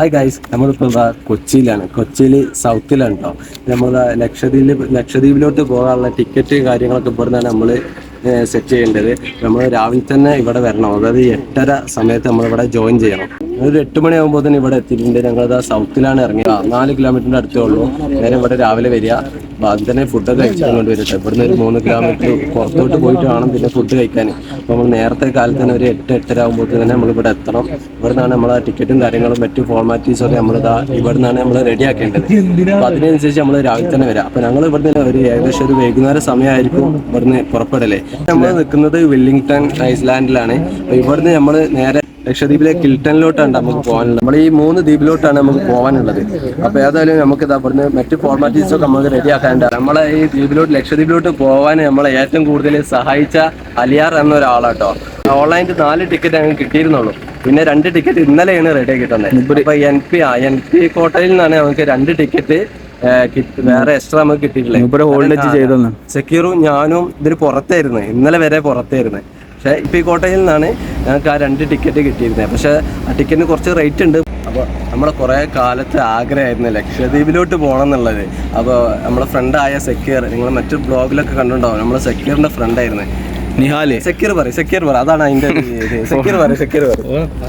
Hi guys നമ്മളിപ്പോൾ കൊച്ചിയിലാണ്. കൊച്ചിയിൽ സൗത്തിലാണ് കേട്ടോ നമ്മൾ ലക്ഷദ്വീപിൽ ലക്ഷദ്വീപിലോട്ട് പോകാനുള്ള ടിക്കറ്റ് കാര്യങ്ങളൊക്കെ ഇവിടുന്നാണ് നമ്മൾ സെറ്റ് ചെയ്യേണ്ടത്. നമ്മൾ രാവിലെ തന്നെ ഇവിടെ വരണം. അതായത് എട്ടര സമയത്ത് നമ്മളിവിടെ ജോയിൻ ചെയ്യണം. ഒരു എട്ട് മണിയാകുമ്പോൾ തന്നെ ഇവിടെ എത്തിയിട്ടുണ്ട്. ഞങ്ങളിതാ സൗത്തിലാണ് ഇറങ്ങിയത്. നാല് കിലോമീറ്ററിന്റെ അടുത്തേ ഉള്ളൂ. നേരെ ഇവിടെ രാവിലെ വരിക. അപ്പൊ അത് തന്നെ ഫുഡൊക്കെ കഴിച്ചിട്ട് കൊണ്ട് വരട്ടെ. ഇവിടുന്ന് ഒരു മൂന്ന് കിലോമീറ്റർ പുറത്തോട്ട് പോയിട്ട് വേണം പിന്നെ ഫുഡ് കഴിക്കാൻ. അപ്പോൾ നമ്മൾ നേരത്തെ കാലത്ത് തന്നെ ഒരു എട്ട് എട്ടര ആകുമ്പോൾ തന്നെ നമ്മൾ ഇവിടെ എത്തണം. ഇവിടെ നിന്നാണ് നമ്മളെ ടിക്കറ്റും കാര്യങ്ങളും മറ്റു ഫോർമാലിറ്റീസും ഒക്കെ നമ്മൾ ഇവിടെ നിന്നാണ് നമ്മൾ റെഡിയാക്കേണ്ടത് അപ്പോൾ അതിനനുസരിച്ച് നമ്മൾ രാവിലെ തന്നെ വരാം. അപ്പോൾ ഞങ്ങൾ ഇവിടുന്ന് ഒരു ഏകദേശം ഒരു വൈകുന്നേരം സമയമായിരിക്കും ഇവിടുന്ന് പുറപ്പെടലേ. നമ്മൾ നിൽക്കുന്നത് വെല്ലിംഗ്ടൺ ഐസ്ലാൻഡിലാണ് അപ്പോൾ ഇവിടുന്ന് നമ്മൾ നേരെ ലക്ഷദ്വീപിലെ കിൽട്ടനിലോട്ടാണ് നമുക്ക് പോകാനുള്ളത്. നമ്മൾ ഈ മൂന്ന് ദ്വീപിലോട്ടാണ് നമുക്ക് പോകാനുള്ളത്. അപ്പോൾ ഏതായാലും നമുക്ക് അവിടുന്ന് മറ്റു മറ്റ് ഫോർമാലിറ്റീസ് ഒക്കെ നമുക്ക് റെഡി ആക്കാനുണ്ട്. നമ്മളെ ഈ ദ്വീപിലോട്ട് ലക്ഷദ്വീപിലോട്ട് പോകാൻ നമ്മളെ ഏറ്റവും കൂടുതൽ സഹായിച്ച അലിയാർ എന്ന ഒരാളാട്ടോ ഓൺലൈനിൽ നാല് ടിക്കറ്റ് ഞങ്ങൾക്ക് കിട്ടിയിരുന്നുള്ളൂ. പിന്നെ രണ്ട് ടിക്കറ്റ് ഇന്നലെയാണ് റെഡി ആക്കി തന്നത്. ഇപ്പൊ എൻ പി ആ എൻ പി കോട്ടയിൽ നിന്നാണ് നമുക്ക് രണ്ട് ടിക്കറ്റ് വേറെ എക്സ്ട്രാ നമുക്ക് കിട്ടിയിട്ടില്ല. സെക്യൂറും ഞാനും ഇതിന് പുറത്തായിരുന്നു. ഇന്നലെ വരെ പുറത്തായിരുന്നു. പക്ഷേ ഇപ്പം ഈ കോട്ടയിൽ നിന്നാണ് ഞങ്ങൾക്ക് ആ രണ്ട് ടിക്കറ്റ് കിട്ടിയിരുന്നത്. പക്ഷേ ആ ടിക്കറ്റിന് കുറച്ച് റേറ്റ് ഉണ്ട്. അപ്പോൾ നമ്മുടെ കുറേ കാലത്തെ ആഗ്രഹമായിരുന്നു ലക്ഷദ്വീപിലോട്ട് പോകണം എന്നുള്ളത്. അപ്പോൾ നമ്മുടെ ഫ്രണ്ടായ സെക്യൂർ നിങ്ങൾ മറ്റു ബ്ലോഗിലൊക്കെ കണ്ടിട്ടുണ്ടാവും. നമ്മൾ സെക്യൂറിന്റെ ഫ്രണ്ടായിരുന്നു നിഹാൽ സെക്യൂർ പറയും സെക്യൂർ പറ അതാണ് അതിന്റെ സെക്യൂർ പറയും സെക്യൂർ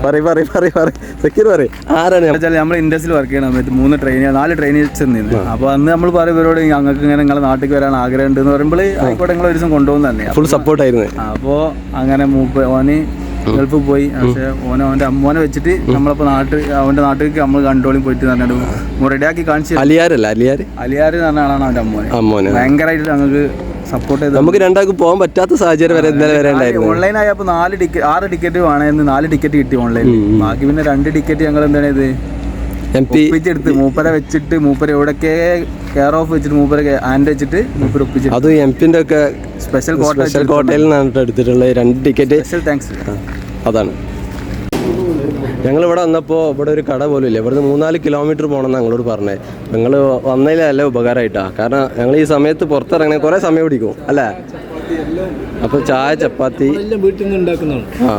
പറയും പറയും പറയും പറയും സെക്യൂർ പറയും ആരാണ് വെച്ചാൽ നമ്മൾ ഇൻഡസ്ട്രിയിൽ വർക്ക് ചെയ്യണം മൂന്ന് ട്രെയിൻ നാല് ട്രെയിനിൽ ചെന്നിരുന്നു അപ്പോൾ അന്ന് നമ്മൾ പറയും ഇവരോട് ഞങ്ങൾക്ക് ഇങ്ങനെ നിങ്ങളെ നാട്ടിൽ വരാൻ ആഗ്രഹം ഉണ്ട് എന്ന് പറയുമ്പോൾ ആയിക്കോട്ടെ നിങ്ങൾ ഒരു ദിവസം കൊണ്ടുപോകുന്ന തന്നെ ഫുൾ സപ്പോർട്ടായിരുന്നു അപ്പോൾ അങ്ങനെ മൂപ്പ് ഓന് ഗൾഫിൽ പോയി പക്ഷെ ഓനെ അവന്റെ അമ്മോനെ വെച്ചിട്ട് നമ്മളിപ്പോൾ നാട്ടിൽ അവന്റെ നാട്ടിലേക്ക് നമ്മൾ കണ്ടോളിയും പോയിട്ട് പറഞ്ഞിട്ട് റെഡിയാക്കി കാണിച്ചു അലിയാരല്ല അലിയാർ അലിയാർ എന്ന് പറഞ്ഞ ആളാണ് അവന്റെ അമ്മോനെ അമ്മോനെ ഭയങ്കരമായിട്ട് ഞങ്ങൾക്ക് സപ്പോർട്ട് ചെയ്ത് നമുക്ക് രണ്ടാൾക്ക് പോകാൻ പറ്റാത്ത സാഹചര്യം വരെ ഇന്നലെ വരെ ഉണ്ടായിരുന്നു. ഓൺലൈൻ ആയപ്പോൾ നാല് ടിക്കറ്റ് ആറ് ടിക്കറ്റ് വേണമെന്ന് നാല് ടിക്കറ്റ് കിട്ടി ഓൺലൈനിൽ ബാക്കി പിന്നെ രണ്ട് ടിക്കറ്റ് ഞങ്ങൾ എന്താണ് ഇത് എം പി ഒപ്പിച്ചെടുത്ത് മൂപ്പരെ വെച്ചിട്ട് മൂപ്പര എവിടെയൊക്കെ കെയർ ഓഫ് വെച്ചിട്ട് മൂപ്പരെ ഹാൻഡ് വെച്ചിട്ട് മൂപ്പര് ഒപ്പിച്ചു അത് എം പിന്റെ ഒക്കെ സ്പെഷ്യൽ സ്പെഷ്യൽ കോട്ടയിൽ നിന്നാണ് എടുത്തിട്ടുള്ളത്. എടുത്തിട്ടുള്ള രണ്ട് ടിക്കറ്റ് സ്പെഷ്യൽ താങ്ക്സ് അതാണ്. ഞങ്ങൾ ഇവിടെ വന്നപ്പോൾ ഇവിടെ ഒരു കട പോലും ഇല്ല ഇവിടുന്ന് മൂന്നാൽ കിലോമീറ്റർ പോകണമെന്ന് ഞങ്ങളോട് പറഞ്ഞത് ഞങ്ങൾ വന്നതിലല്ല ഉപകാരമായിട്ടാ കാരണം ഞങ്ങൾ ഈ സമയത്ത് പുറത്തിറങ്ങണേ കുറേ സമയം പിടിക്കും അല്ലേ? അപ്പോൾ ചായ ചപ്പാത്തി. വീട്ടിൽ നിന്ന് ഉണ്ടാക്കുന്നതാണ്. ആ.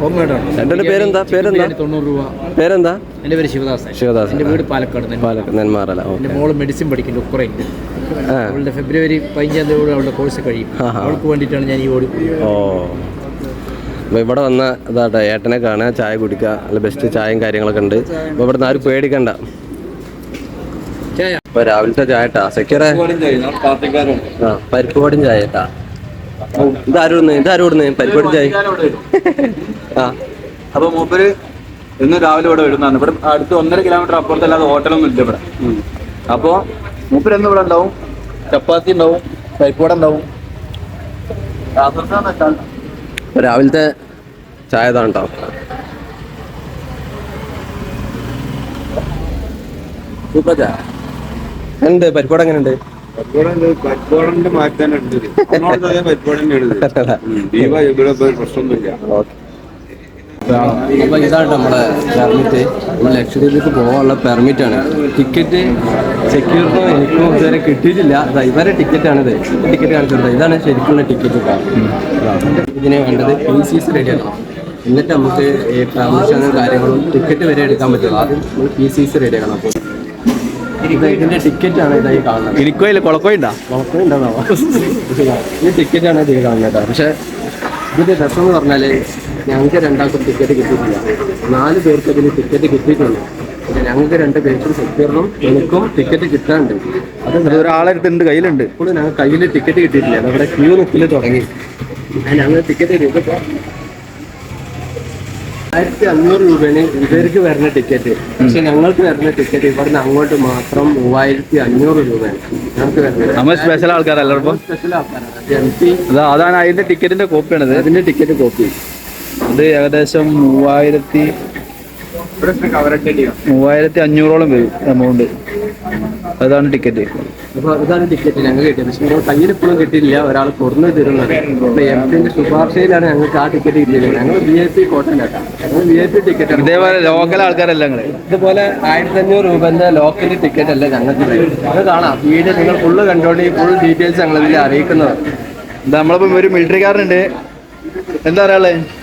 ഹോംമേഡാണ് എന്റെ പേരെന്താ? പേരെന്താ? തൊണ്ണൂറ് രൂപ. പേരെന്താ? എന്റെ പേര് ശിവദാസ് ശിവദാസ് എന്റെ വീട് പാലക്കാട് പാലക്കാട് നെന്മാറല ഓ എന്റെ മോൾ മെഡിസിൻ പഠിക്കുന്നു ഉക്രൈൻ അവളുടെ ഫെബ്രുവരി പതിനഞ്ചാം തീയതി അവളുടെ കോഴ്സ് കഴിയും. അവൾക്ക് വേണ്ടിയിട്ടാണ് ഞാൻ ഈ ഓടി ഓ. അപ്പോൾ ഇവിടെ വന്ന ഇതാട്ടെ ഏട്ടനെ കാണുക ചായ കുടിക്കുക നല്ല ബെസ്റ്റ് ചായയും കാര്യങ്ങളൊക്കെ ഉണ്ട്. അപ്പോൾ ഇവിടെ നിന്ന് ആരും പേടിക്കണ്ട. അപ്പോൾ രാവിലത്തെ ചായ ഇട്ടാ സെക്യൂറെ? ആ പരിപ്പ് വടയും ചായ ഇട്ടാ ഇതാരോടുന്ന് ഇതാരോടുന്ന് പരിപ്പ് വടയും ചായ ആ. അപ്പോൾ മൂപ്പര് ഇന്ന് രാവിലെ ഇവിടെ വരുന്നതാണ്. ഇവിടെ അടുത്ത് ഒന്നര കിലോമീറ്റർ അപ്പുറത്തല്ലാതെ ഹോട്ടലൊന്നും ഇല്ല ഇവിടെ. അപ്പോ മൂപ്പര് എന്ന് ഇവിടെ ഉണ്ടാവും. ചപ്പാത്തി ഉണ്ടാവും പരിപ്പുവട ഇപ്പോൾ രാവിലത്തെ ചായ താണ്ടോ സൂപ്പർ ചായ. ഉണ്ട്. പരിപ്പോടെ എങ്ങനെ ഉണ്ട് ഇവിടെ മാറ്റാനുണ്ട് പ്രശ്നമൊന്നുമില്ല. അപ്പോൾ ഇതാണ് നമ്മളെ പെർമിറ്റ് നമ്മൾ ലക്ഷദ്വീപിലേക്ക് പോകാനുള്ള പെർമിറ്റാണ് ആണ്. ടിക്കറ്റ് സെക്യൂരിറ്റിനോ എനിക്കും ഇതുവരെ കിട്ടിയിട്ടില്ല. ഇവരെ ടിക്കറ്റാണിത് ടിക്കറ്റ് കാണിച്ചിട്ടുണ്ട്. ഇതാണ് ശരിക്കുള്ള ടിക്കറ്റ് ഇതിന് വേണ്ടത് പി സി സി റെഡി ആക്കണം എന്നിട്ട് നമുക്ക് ഈ പെർമിഷനും കാര്യങ്ങളും ടിക്കറ്റ് വരെ എടുക്കാൻ പറ്റുള്ളൂ. ആദ്യം നമ്മൾ പി സി സി റെഡി ആക്കണം. അപ്പോൾ ഇതിന്റെ ഇതിന്റെ ടിക്കറ്റാണ് ഇതായി കാണുന്നത്. ഇരിക്കോ ഇല്ല കുളക്കോയിണ്ടാ കുഴപ്പമുണ്ടാവോ ഈ ടിക്കറ്റാണ് ഇതായി കാണുന്നത് കേട്ടോ. പക്ഷേ ഇതിന്റെ രസം എന്ന് പറഞ്ഞാൽ ഞങ്ങൾക്ക് രണ്ടാൾക്കും ടിക്കറ്റ് കിട്ടിയിട്ടില്ല. നാല് പേർക്ക് ഇതിന് ടിക്കറ്റ് കിട്ടിയിട്ടുണ്ട്. പക്ഷേ ഞങ്ങൾക്ക് രണ്ട് പേർക്കും സെക്യൂറിനും എനിക്കും ടിക്കറ്റ് കിട്ടാണ്ട് അത് ഒരാളെടുത്തുണ്ട് കയ്യിലുണ്ട്. ഇപ്പോൾ ഞങ്ങൾ കയ്യിൽ ടിക്കറ്റ് കിട്ടിയിട്ടില്ല. നമ്മുടെ ക്യൂ നിൽക്കൽ തുടങ്ങി. ഞങ്ങൾ ടിക്കറ്റ് കിട്ടിയപ്പോൾ ആയിരത്തി അഞ്ഞൂറ് രൂപയാണ് ഇവർക്ക് വരുന്ന ടിക്കറ്റ് പക്ഷെ ഞങ്ങൾക്ക് വരുന്ന ടിക്കറ്റ് ഇവിടുന്ന് അങ്ങോട്ട് മാത്രം മൂവായിരത്തി അഞ്ഞൂറ് രൂപയാണ് ഞങ്ങൾക്ക് വരുന്നത്. നമ്മൾ സ്പെഷ്യൽ ആൾക്കാരല്ലോ സ്പെഷ്യൽ ആൾക്കാരാണ്. അതാണ് അതിന്റെ ടിക്കറ്റിന്റെ കോപ്പിയാണ് അതിന്റെ ടിക്കറ്റ് കോപ്പി ഇത് ഏകദേശം മൂവായിരത്തി മൂവായിരത്തി അഞ്ഞൂറോളം വരും എമൗണ്ട് അതാണ് ടിക്കറ്റ് അപ്പൊ ഇതാണ് ടിക്കറ്റ് ഞങ്ങൾ കിട്ടിയത്. പക്ഷെ ഞങ്ങൾ കയ്യിൽ ഇപ്പോഴും കിട്ടിയില്ല. ഒരാൾ തുറന്നു തരുന്നത്. അപ്പൊ എം പിന്റെ ശുപാർശയിലാണ് ഞങ്ങൾക്ക് ആ ടിക്കറ്റ് കിട്ടിയത്. ഞങ്ങൾ വി ഐ പി കോട്ടയിലാക്കാം ഞങ്ങൾ വി ഐ പി ടിക്കറ്റ് ഇതേപോലെ ലോക്കൽ ആൾക്കാരല്ല ഞങ്ങൾ ഇതുപോലെ ആയിരത്തി അഞ്ഞൂറ് രൂപന്റെ ലോക്കൽ ടിക്കറ്റ് അല്ല ഞങ്ങൾക്ക് അത് കാണാം. വീട് നിങ്ങൾ ഫുള്ള് കണ്ടോണ്ടി ഫുൾ ഡീറ്റെയിൽസ് ഞങ്ങൾ ഇതിൽ അറിയിക്കുന്നത്. നമ്മളിപ്പം ഒരു മിലിറ്ററിക്കാരനുണ്ട് എന്താ പറയാ എങ്ങനെയുണ്ട്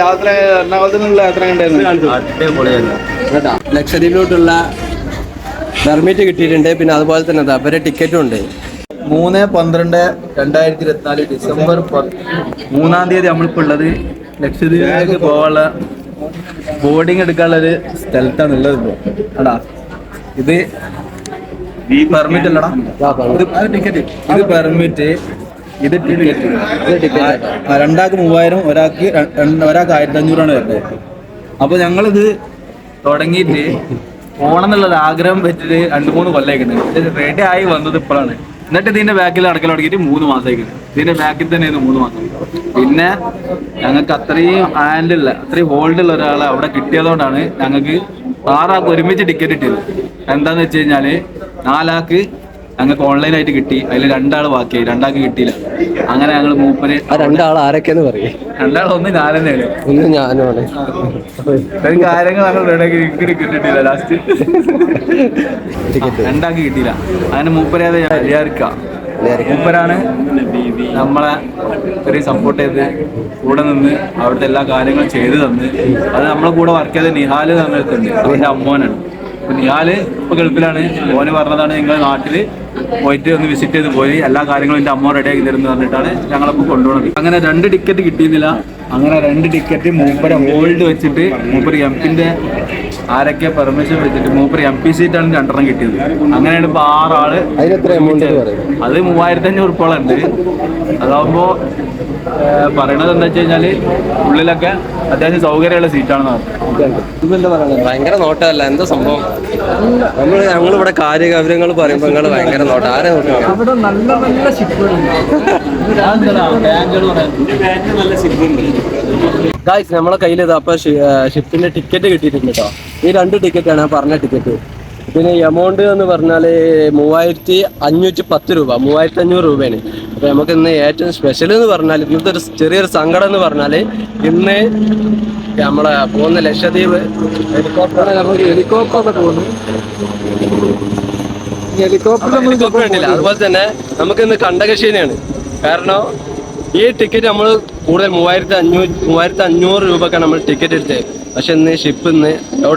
യാത്ര? എറണാകുളത്ത് നിന്നുള്ള ലക്ഷദ്വീപിലോട്ടുള്ള പെർമിറ്റ് കിട്ടിയിട്ടുണ്ട്. പിന്നെ അതുപോലെ തന്നെ അവരെ ടിക്കറ്റും ഉണ്ട്. മൂന്ന് പന്ത്രണ്ട് രണ്ടായിരത്തി ഇരുപത്തിനാല് ഡിസംബർ പത്ത് മൂന്നാം തീയതി നമ്മളിപ്പോ ഉള്ളത് ലക്ഷദ്വീപിലേക്ക് പോകാനുള്ള ബോർഡിങ് എടുക്കാനുള്ള ഒരു സ്ഥലത്താണ് ഉള്ളത് ഇപ്പോ. അടാ ഇത് ഈ പെർമിറ്റ് അല്ലടാ. ടിക്കറ്റ്. ഇത് പെർമിറ്റ്. ഇത് ടിക്കറ്റ് രണ്ടാൾക്ക് മൂവായിരം ഒരാൾക്ക് ഒരാൾക്ക് ആയിരത്തി അഞ്ഞൂറാണ് വരുന്നത്. അപ്പൊ ഞങ്ങളിത് തുടങ്ങിയിട്ട് പോകണം എന്നുള്ളത് ആഗ്രഹം വെച്ചിട്ട് രണ്ട് മൂന്ന് കൊല്ലായിക്കുന്നത് ഇത് റെഡി ആയി വന്നത് ഇപ്പോഴാണ് എന്നിട്ട് ഇതിന്റെ ബാക്കിൽ അടക്കൽ തുടങ്ങിയിട്ട് മൂന്ന് മാസമായിരിക്കുന്നത് ഇതിന്റെ ബാക്കിൽ തന്നെ ഇത് മൂന്ന് മാസം. പിന്നെ ഞങ്ങൾക്ക് അത്രയും ഹാൻഡ് ഉള്ള അത്രയും ഹോൾഡ് ഉള്ള ഒരാളെ അവിടെ കിട്ടിയതുകൊണ്ടാണ് ഞങ്ങൾക്ക് ആറാൾക്ക് ഒരുമിച്ച് ടിക്കറ്റ് കിട്ടിയത്. എന്താന്ന് വെച്ച് കഴിഞ്ഞാൽ നാലാൾക്ക് ഞങ്ങൾക്ക് ഓൺലൈനായിട്ട് കിട്ടി. അതിൽ രണ്ടാൾ ബാക്കിയായി. രണ്ടാൾക്ക് കിട്ടിയില്ല. അങ്ങനെ ഞങ്ങൾ മൂപ്പര് ആ രണ്ടാൾ ആരൊക്കെയെന്ന് പറയും. രണ്ടാൾ ഒന്ന് ഞാൻ തന്നെയാണ് ഒന്ന് ഞാനുമാണ് ഒരു കാര്യങ്ങൾ ഞങ്ങൾ റെഡിയാക്കി കിട്ടിയിട്ടില്ല ലാസ്റ്റ് രണ്ടാൾക്ക് കിട്ടിയില്ല. അങ്ങനെ മൂപ്പരെ അത് വിചാരിക്ക. മൂപ്പരാണ് നമ്മളെ ഒരു സപ്പോർട്ട് ചെയ്ത് കൂടെ നിന്ന് അവിടുത്തെ എല്ലാ കാര്യങ്ങളും ചെയ്തു തന്ന്. അത് നമ്മളെ കൂടെ വർക്ക് ചെയ്ത നിഹാൽ തന്നിട്ടുണ്ട് അവന്റെ അമ്മോനാണ്. നിഹാൽ ഇപ്പൊ ഗൾഫിലാണ്. മോന് പറഞ്ഞതാണ് നിങ്ങൾ നാട്ടിൽ പോയിട്ട് ഒന്ന് വിസിറ്റ് ചെയ്ത് പോയി എല്ലാ കാര്യങ്ങളും എന്റെ അമ്മ റെഡി ആക്കി തരുന്നു പറഞ്ഞിട്ടാണ് ഞങ്ങളിപ്പോ കൊണ്ടുപോകുന്നത് അങ്ങനെ രണ്ട് ടിക്കറ്റ് കിട്ടിയിരുന്നില്ല. അങ്ങനെ രണ്ട് ടിക്കറ്റ് മൂപ്പരെ ഹോൾഡ് വെച്ചിട്ട് മൂപ്പര് എംപിന്റെ ആരൊക്കെ പെർമിഷൻ വെച്ചിട്ട് മൂപ്പര് എം പി സീറ്റാണ് രണ്ടെണ്ണം കിട്ടിയത്. അങ്ങനെയാണ് ഇപ്പൊ ആറാൾ അത് മൂവായിരത്തി അഞ്ഞൂറ് ഉറുപ്പോളം ഉണ്ട് അതാവുമ്പോ ഏഹ്, പറയണത് എന്താ വെച്ച് കഴിഞ്ഞാൽ ഉള്ളിലൊക്കെ അത്യാവശ്യം സൗകര്യമുള്ള സീറ്റാണെന്ന് പറഞ്ഞു. ഭയങ്കര നോട്ടമല്ല എന്താ സംഭവം? നമ്മൾ ഞങ്ങളിവിടെ കാര്യഗൗരവങ്ങൾ പറയുമ്പോൾ നിങ്ങൾ ഭയങ്കര നോട്ടം. ആരെ നോക്കാം അവിടെ നല്ല നല്ല ഷിപ്പുകളുണ്ട്. ഗായ്സ് നമ്മളെ കയ്യിൽ ഇതാ അപ്പൊ ഷിപ്പിന്റെ ടിക്കറ്റ് കിട്ടിയിട്ടുണ്ട് കേട്ടോ ഈ രണ്ട് ടിക്കറ്റാണ് ഞാൻ പറഞ്ഞ ടിക്കറ്റ്. പിന്നെ എമൗണ്ട് എന്ന് പറഞ്ഞാൽ മൂവായിരത്തി അഞ്ഞൂറ്റി പത്ത് രൂപ മൂവായിരത്തി അഞ്ഞൂറ് രൂപയാണ്. അപ്പൊ നമുക്ക് ഇന്ന് ഏറ്റവും സ്പെഷ്യൽ എന്ന് പറഞ്ഞാൽ ഇന്നത്തെ ഒരു ചെറിയൊരു സങ്കടം എന്ന് പറഞ്ഞാൽ ഇന്ന് നമ്മളെ പോകുന്ന ലക്ഷദ്വീപ് ഹെലികോപ്റ്റർ നമുക്ക് ഹെലികോപ്റ്റർ പോകുന്നു. ഹെലികോപ്റ്റർ അതുപോലെ തന്നെ നമുക്ക് ഇന്ന് കണ്ടകശേരിയാണ് കാരണം ഈ ടിക്കറ്റ് നമ്മൾ കൂടുതൽ മൂവായിരത്തി അഞ്ഞൂറ് മൂവായിരത്തി അഞ്ഞൂറ് രൂപക്കാണ് നമ്മൾ ടിക്കറ്റ് എടുത്തത്. പക്ഷെ ഇന്ന് ഷിപ്പ് ഇന്ന്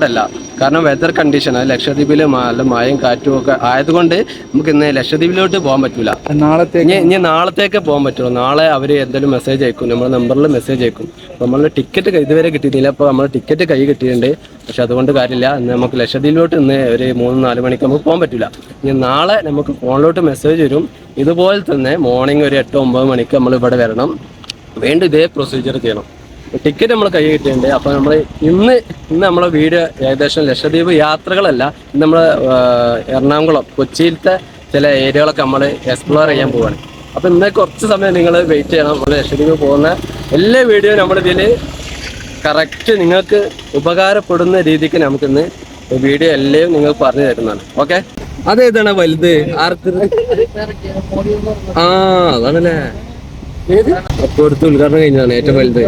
അല്ല കാരണം വെതർ കണ്ടീഷൻ അത് ലക്ഷദ്വീപിൽ നല്ല മഴയും കാറ്റും ഒക്കെ ആയതുകൊണ്ട് നമുക്ക് ഇന്ന് ലക്ഷദ്വീപിലോട്ട് പോകാൻ പറ്റൂല. നാളത്തെ ഇനി ഇനി നാളത്തേക്ക് പോകാൻ പറ്റുള്ളൂ. നാളെ അവർ എന്തെങ്കിലും മെസ്സേജ് അയക്കും. നമ്മുടെ നമ്പറിൽ മെസ്സേജ് അയക്കും. നമ്മൾ ടിക്കറ്റ് ഇതുവരെ കിട്ടിയിട്ടില്ല. അപ്പോൾ നമ്മൾ ടിക്കറ്റ് കൈ കിട്ടിയിട്ടുണ്ട്. പക്ഷെ അതുകൊണ്ട് കാര്യമില്ല. ഇന്ന് നമുക്ക് ലക്ഷദ്വീപിലോട്ട് ഇന്ന് ഒരു മൂന്ന് നാല് മണിക്ക് നമുക്ക് പോകാൻ പറ്റില്ല ഇനി നാളെ നമുക്ക് ഫോണിലോട്ട് മെസ്സേജ് വരും. ഇതുപോലെ തന്നെ മോർണിംഗ് ഒരു എട്ട് ഒമ്പത് മണിക്ക് നമ്മൾ ഇവിടെ വരണം. വേണ്ട ഇതേ പ്രൊസീജിയർ ചെയ്യണം. ടിക്കറ്റ് നമ്മൾ കൈ കിട്ടിയിട്ടുണ്ട്. അപ്പോൾ നമ്മൾ ഇന്ന് ഇന്ന് നമ്മളെ വീട് ഏകദേശം ലക്ഷദ്വീപ് യാത്രകളല്ല ഇന്ന് നമ്മൾ എറണാകുളം കൊച്ചിയിലത്തെ ചില ഏരിയകളൊക്കെ നമ്മൾ എക്സ്പ്ലോർ ചെയ്യാൻ പോവാണ്. അപ്പോൾ ഇന്ന് കുറച്ച് സമയം നിങ്ങൾ വെയിറ്റ് ചെയ്യണം. നമ്മൾ ലക്ഷദ്വീപ് പോകുന്ന എല്ലാ വീഡിയോ നമ്മളിതിൽ കറക്റ്റ് നിങ്ങൾക്ക് ഉപകാരപ്പെടുന്ന രീതിക്ക് നമുക്കിന്ന് വീഡിയോ എല്ലാം നിങ്ങൾ പറഞ്ഞു തരുന്നതാണ്. ഓക്കെ അതേതാണ് വലുത്. ആർക്ക്? ആ അതാണല്ലേ. ഏത്? അപ്പൊ അടുത്ത് ഉദ്ഘാടനം കഴിഞ്ഞതാണ് ഏറ്റവും വലുത്.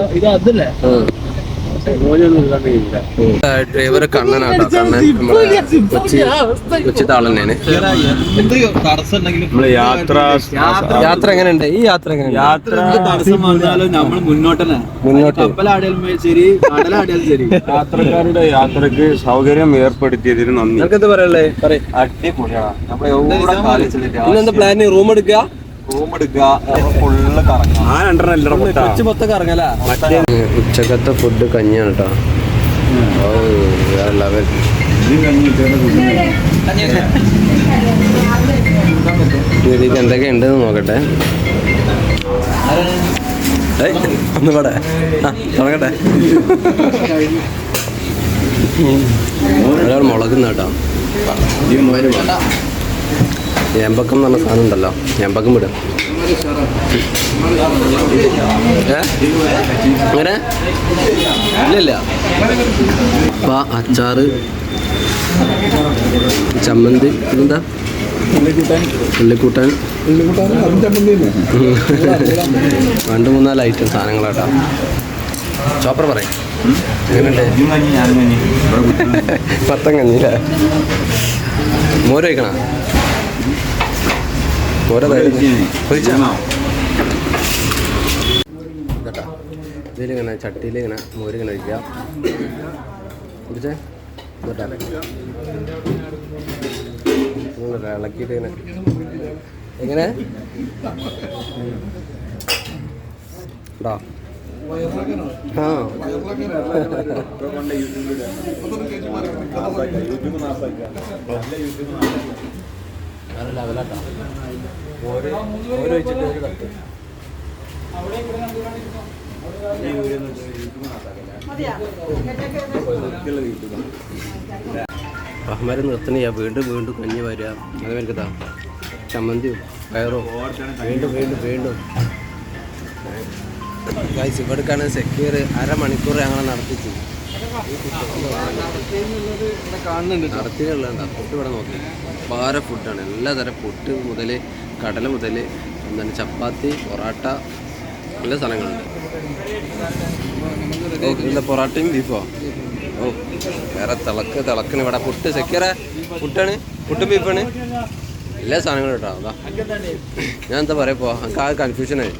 ഡ്രൈവർ കണ്ണനാട്ടോ കണ്ണൻ കൊച്ചി കൊച്ചി താളന്നെയാണ് നമ്മൾ യാത്ര യാത്ര. എങ്ങനെയുണ്ട്? ഈ യാത്ര എങ്ങനെയുണ്ട്? യാത്ര. തടസ്സം വന്നാലും നമ്മൾ മുന്നോട്ടല്ലേ മുന്നോട്ട്. ശരി കടലാടിയാലും ശരി യാത്രക്കാരുടെ യാത്രയ്ക്ക് സൗകര്യം ഏർപ്പെടുത്തിയതിന് നന്ദി. പറയാനുള്ളത് എന്താ പറയല്ലേ പറയ്. അടിപൊളിയാണ്. നമ്മളെ പ്ലാൻ റൂം എടുക്കുക? റൂം എടുക്കുക ഫുള്ള് ആ രണ്ടെണ്ണം മൊത്തം ഉച്ചക്കത്തെ ഫുഡ് കഞ്ഞിയാണ് കേട്ടോ ലെവൽ ഇതിലേക്ക് എന്തൊക്കെ ഉണ്ടെന്ന് നോക്കട്ടെ. ഒന്നുകൂടെ ഒന്ന് ആ തുടങ്ങട്ടെ. ഒരാൾ മുളകുന്ന കേട്ടോ ഏമ്പക്കം എന്ന് പറഞ്ഞ സാധനം ഉണ്ടല്ലോ. ഞമ്പക്കം വിടും? അങ്ങനെ ഇല്ലല്ല. അപ്പ അച്ചാറ്. ചമ്മന്തി. ഇതെന്താ? ഉള്ളിക്കൂട്ടാൻ. രണ്ട് മൂന്നാൽ ഐറ്റം സാധനങ്ങളാട്ടാ. ചോപ്പർ പറയും. പത്തം കഞ്ഞില്ലേ മോര് കഴിക്കണ? മോര ഇതിലിങ്ങനെ ചട്ടിയിൽ ഇങ്ങനെ മോര് ഇങ്ങനെ ഒഴിക്കുക. കുടിച്ചേ? ഇളക്കിയിട്ട് ഇങ്ങനെ എങ്ങനെ? ഉണ്ടോ? ആ. വേറെ ലെവലാട്ടാ. മോര് മോര് ഒഴിച്ചിട്ട് ഒരു തട്ട് അഹമ്മര് നിർത്തണിയ വീണ്ടും വീണ്ടും കഞ്ഞി വരിക. അത് എനിക്കതാ ചമ്മന്തിയും പയറോ? വീണ്ടും വീണ്ടും വീണ്ടും. ഗൈസ് ഇവിടേക്കാണ് സെക്യൂർ അരമണിക്കൂർ ഞങ്ങളെ നടത്തിച്ചു. നടത്തിയുള്ള ഫുഡ് ഇവിടെ നോക്കി. ഭാര ഫുഡാണ്. എല്ലാ തരം പുട്ട് മുതൽ കടല മുതൽ എന്താണ് ചപ്പാത്തി പൊറാട്ട എല്ലാ സാധനങ്ങളുണ്ട്. ഓക്കെ പൊറാട്ടയും ബീഫോ? ഓ വേറെ തിളക്ക് തിളക്കണ് ഇവിടെ പുട്ട് സെക്യൂറ പുട്ടാണ്? പുട്ടും ബീഫാണ്? എല്ലാ സാധനങ്ങളും കേട്ടോ അതാ. ഞാൻ എന്താ പറയപ്പോ പോ ആ കൺഫ്യൂഷനായി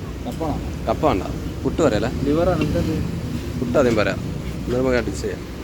കപ്പ വേണ്ട. പുട്ട് പറയാലേ ലിവറാണ്. പുട്ട് ആദ്യം പറയാം. നമുക്ക് അടിച്ച് ചെയ്യാം.